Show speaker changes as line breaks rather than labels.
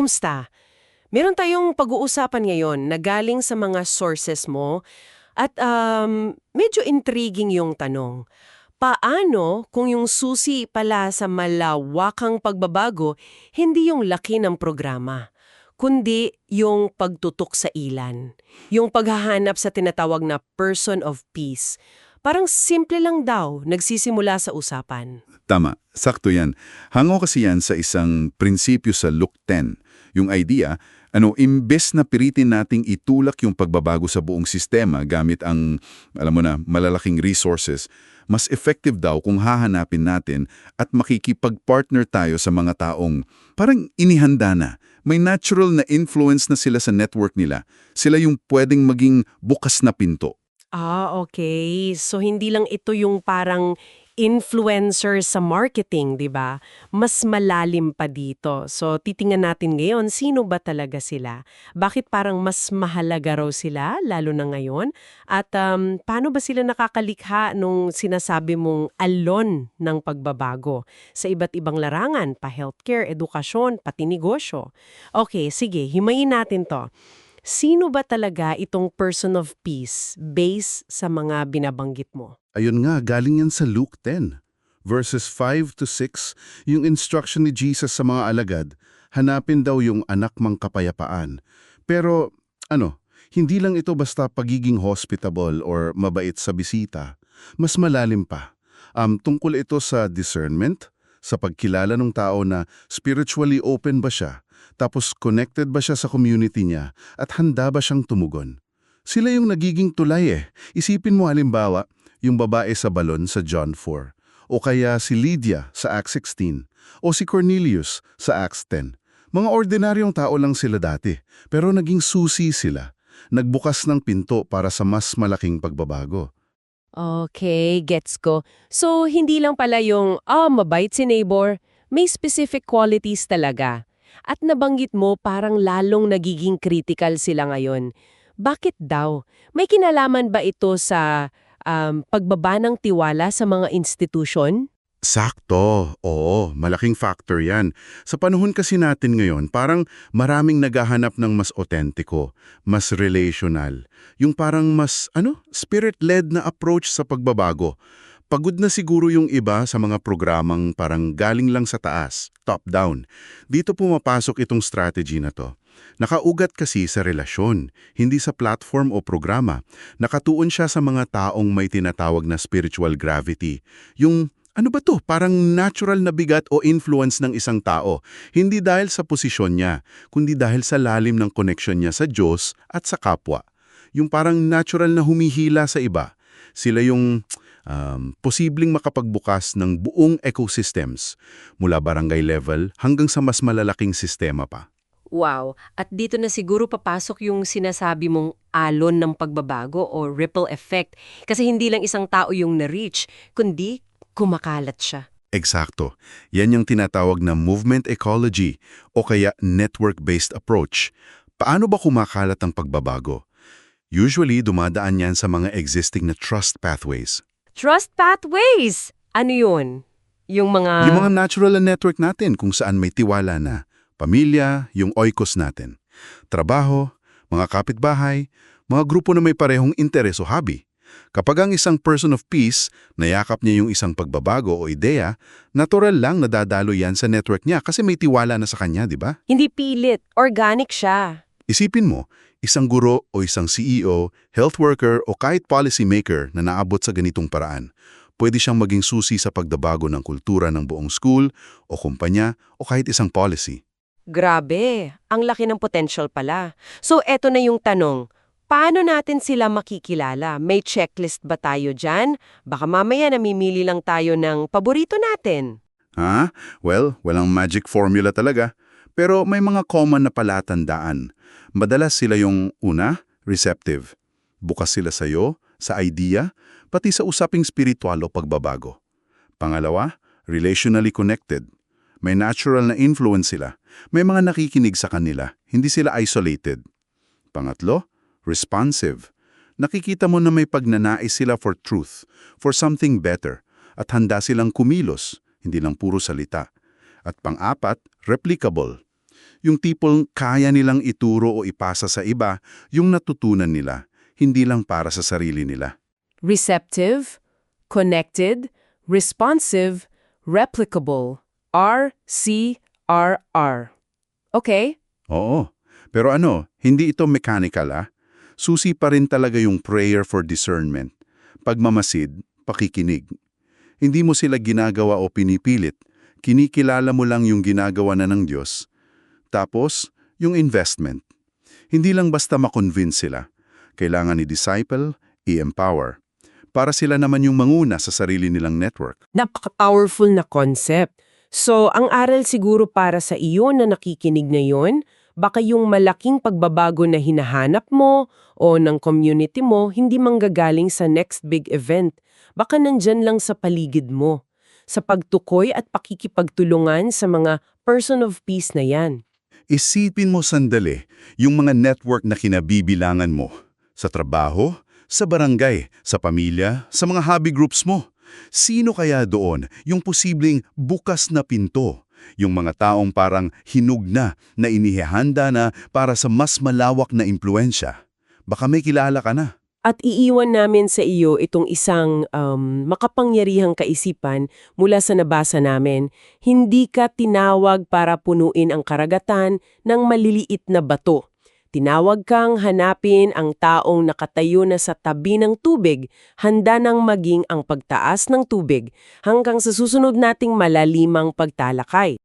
Kumsta? Meron tayong pag-uusapan ngayon na galing sa mga sources mo at um, medyo intriguing yung tanong. Paano kung yung susi pala sa malawakang pagbabago hindi yung laki ng programa, kundi yung pagtutok sa ilan, yung paghahanap sa tinatawag na person of peace. Parang simple lang daw nagsisimula sa usapan.
Tama, sakto yan. Hango kasi yan sa isang prinsipyo sa Luke 10. Yung idea, ano, imbes na piritin nating itulak yung pagbabago sa buong sistema gamit ang, alam mo na, malalaking resources, mas effective daw kung hahanapin natin at makikipag-partner tayo sa mga taong parang inihanda na. May natural na influence na sila sa network nila. Sila yung pwedeng maging bukas na pinto.
Ah, okay. So hindi lang ito yung parang influencer sa marketing, 'di ba? Mas malalim pa dito. So titingnan natin ngayon sino ba talaga sila? Bakit parang mas mahalaga raw sila lalo na ngayon? At um, paano ba sila nakakalikha nung sinasabi mong alon ng pagbabago sa iba't ibang larangan, pa healthcare, edukasyon, pati negosyo? Okay, sige, himayin natin 'to. Sino ba talaga itong person of peace base sa mga binabanggit mo?
Ayun nga, galing yan sa Luke 10. Verses 5 to 6, yung instruction ni Jesus sa mga alagad, hanapin daw yung anak mang kapayapaan. Pero, ano, hindi lang ito basta pagiging hospitable or mabait sa bisita. Mas malalim pa. Um, tungkol ito sa discernment, sa pagkilala ng tao na spiritually open ba siya, tapos connected ba siya sa community niya at handa ba siyang tumugon? Sila yung nagiging tulay eh. Isipin mo halimbawa, yung babae sa balon sa John 4, o kaya si Lydia sa Acts 16, o si Cornelius sa Acts 10. Mga ordinaryong tao lang sila dati, pero naging susi sila. Nagbukas ng pinto para sa mas malaking pagbabago.
Okay, gets ko. So, hindi lang pala yung, ah, mabait si neighbor. May specific qualities talaga. At nabanggit mo parang lalong nagiging critical sila ngayon. Bakit daw? May kinalaman ba ito sa um, pagbaba ng tiwala sa mga institusyon?
Sakto. Oo, malaking factor yan. Sa panahon kasi natin ngayon, parang maraming naghahanap ng mas otentiko, mas relational. Yung parang mas, ano, spirit-led na approach sa pagbabago. Pagod na siguro yung iba sa mga programang parang galing lang sa taas, top-down. Dito pumapasok itong strategy na to. Nakaugat kasi sa relasyon, hindi sa platform o programa. Nakatuon siya sa mga taong may tinatawag na spiritual gravity. Yung ano ba to? Parang natural na bigat o influence ng isang tao. Hindi dahil sa posisyon niya, kundi dahil sa lalim ng connection niya sa Diyos at sa kapwa. Yung parang natural na humihila sa iba. Sila yung um, posibleng makapagbukas ng buong ecosystems, mula barangay level hanggang sa mas malalaking sistema pa.
Wow. At dito na siguro papasok yung sinasabi mong alon ng pagbabago o ripple effect. Kasi hindi lang isang tao yung na-reach, kundi kumakalat siya.
Eksakto. Yan yung tinatawag na movement ecology o kaya network-based approach. Paano ba kumakalat ang pagbabago? Usually, dumadaan yan sa mga existing na trust pathways.
Trust pathways! Ano yun? Yung mga...
Yung mga natural na network natin kung saan may tiwala na. Pamilya, yung oikos natin. Trabaho, mga kapitbahay, mga grupo na may parehong interes o hobby. Kapag ang isang person of peace, nayakap niya yung isang pagbabago o ideya, natural lang nadadalo yan sa network niya kasi may tiwala na sa kanya, di ba?
Hindi pilit. Organic siya.
Isipin mo, isang guro o isang CEO, health worker o kahit policy maker na naabot sa ganitong paraan. Pwede siyang maging susi sa pagdabago ng kultura ng buong school o kumpanya o kahit isang policy.
Grabe. Ang laki ng potential pala. So, eto na yung tanong. Paano natin sila makikilala? May checklist ba tayo dyan? Baka mamaya namimili lang tayo ng paborito natin.
Ha? Well, walang magic formula talaga. Pero may mga common na palatandaan. Madalas sila yung una, receptive. Bukas sila sa iyo, sa idea, pati sa usaping spiritual o pagbabago. Pangalawa, relationally connected. May natural na influence sila. May mga nakikinig sa kanila. Hindi sila isolated. Pangatlo, responsive. Nakikita mo na may pagnanais sila for truth, for something better, at handa silang kumilos, hindi lang puro salita. At pang-apat, replicable. Yung tipong kaya nilang ituro o ipasa sa iba yung natutunan nila, hindi lang para sa sarili nila.
receptive, connected, responsive, replicable. R-C-R-R. Okay?
Oo. Pero ano, hindi ito mechanical ah. Susi pa rin talaga yung prayer for discernment. Pagmamasid, pakikinig. Hindi mo sila ginagawa o pinipilit. Kinikilala mo lang yung ginagawa na ng Diyos. Tapos, yung investment. Hindi lang basta makonvince sila. Kailangan i-disciple, i-empower. Para sila naman yung manguna sa sarili nilang network.
Napaka-powerful na concept. So, ang aral siguro para sa iyo na nakikinig ngayon, baka yung malaking pagbabago na hinahanap mo o ng community mo hindi manggagaling sa next big event. Baka nandyan lang sa paligid mo, sa pagtukoy at pakikipagtulungan sa mga person of peace na yan.
Isipin mo sandali yung mga network na kinabibilangan mo. Sa trabaho, sa barangay, sa pamilya, sa mga hobby groups mo. Sino kaya doon yung posibleng bukas na pinto? Yung mga taong parang hinug na, na inihahanda na para sa mas malawak na impluensya. Baka may kilala ka na.
At iiwan namin sa iyo itong isang um, makapangyarihang kaisipan mula sa nabasa namin. Hindi ka tinawag para punuin ang karagatan ng maliliit na bato. Tinawag kang hanapin ang taong nakatayo na sa tabi ng tubig, handa nang maging ang pagtaas ng tubig hanggang sa susunod nating malalimang pagtalakay.